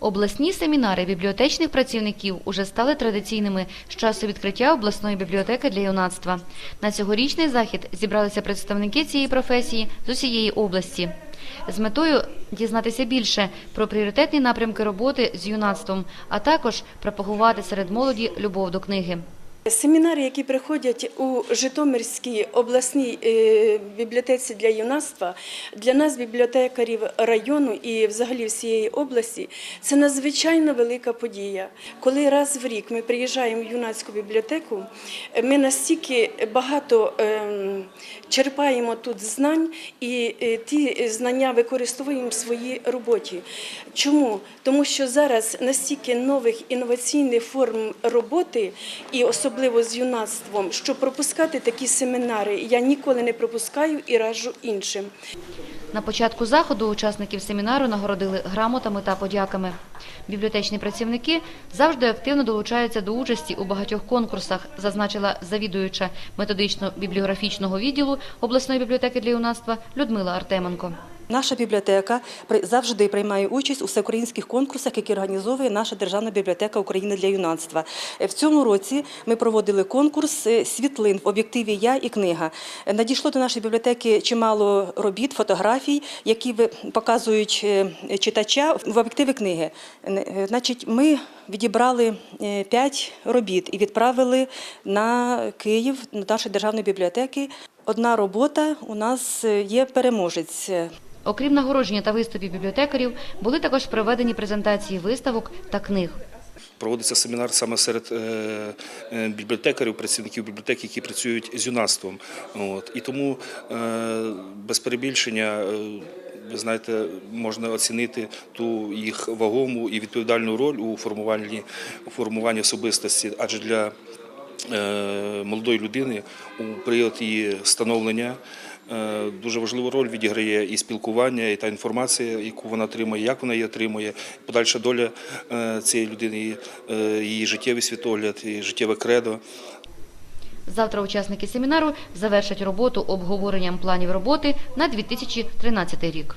Обласні семінари бібліотечних працівників уже стали традиційними з часу відкриття обласної бібліотеки для юнацтва. На цьогорічний захід зібралися представники цієї професії з усієї області. З метою дізнатися більше про пріоритетні напрямки роботи з юнацтвом, а також пропагувати серед молоді любов до книги. Семінари, які приходять у Житомирській обласній е, бібліотеці для юнацтва, для нас, бібліотекарів району і взагалі всієї області, це надзвичайно велика подія. Коли раз в рік ми приїжджаємо в юнацьку бібліотеку, ми настільки багато ем, черпаємо тут знань і е, ті знання використовуємо в своїй роботі. Чому? Тому що зараз настільки нових інноваційних форм роботи, і особливо з юнацтвом, що пропускати такі семінари я ніколи не пропускаю і раджу іншим. На початку заходу учасників семінару нагородили грамотами та подяками. Бібліотечні працівники завжди активно долучаються до участі у багатьох конкурсах, зазначила завідуюча методично-бібліографічного відділу обласної бібліотеки для юнацтва Людмила Артеменко. Наша бібліотека завжди приймає участь у всеукраїнських конкурсах, які організовує наша Державна бібліотека України для юнацтва. Е, В цьому році ми проводили конкурс е, світлин в об'єктиві Я і книга. Е, Надійшло до нашої бібліотеки чимало робіт, фотографій, які показують читача в об'єктиві книги. Значить, ми відібрали п'ять робіт і відправили на Київ до нашої державної бібліотеки. Одна робота у нас є переможець. Окрім нагородження та виступів бібліотекарів, були також проведені презентації виставок та книг. Проводиться семінар саме серед е, е, бібліотекарів, працівників бібліотек, які працюють з юнацтвом. От. І тому е, без перебільшення. Ви знаєте, можна оцінити ту їх вагому і відповідальну роль у формуванні, у формуванні особистості, адже для молодої людини у період її становлення дуже важливу роль відіграє і спілкування, і та інформація, яку вона отримує, як вона її отримує, подальша доля е, цієї людини, е, її життєвий світогляд, і життєве кредо. Завтра учасники семінару завершать роботу обговоренням планів роботи на 2013 рік.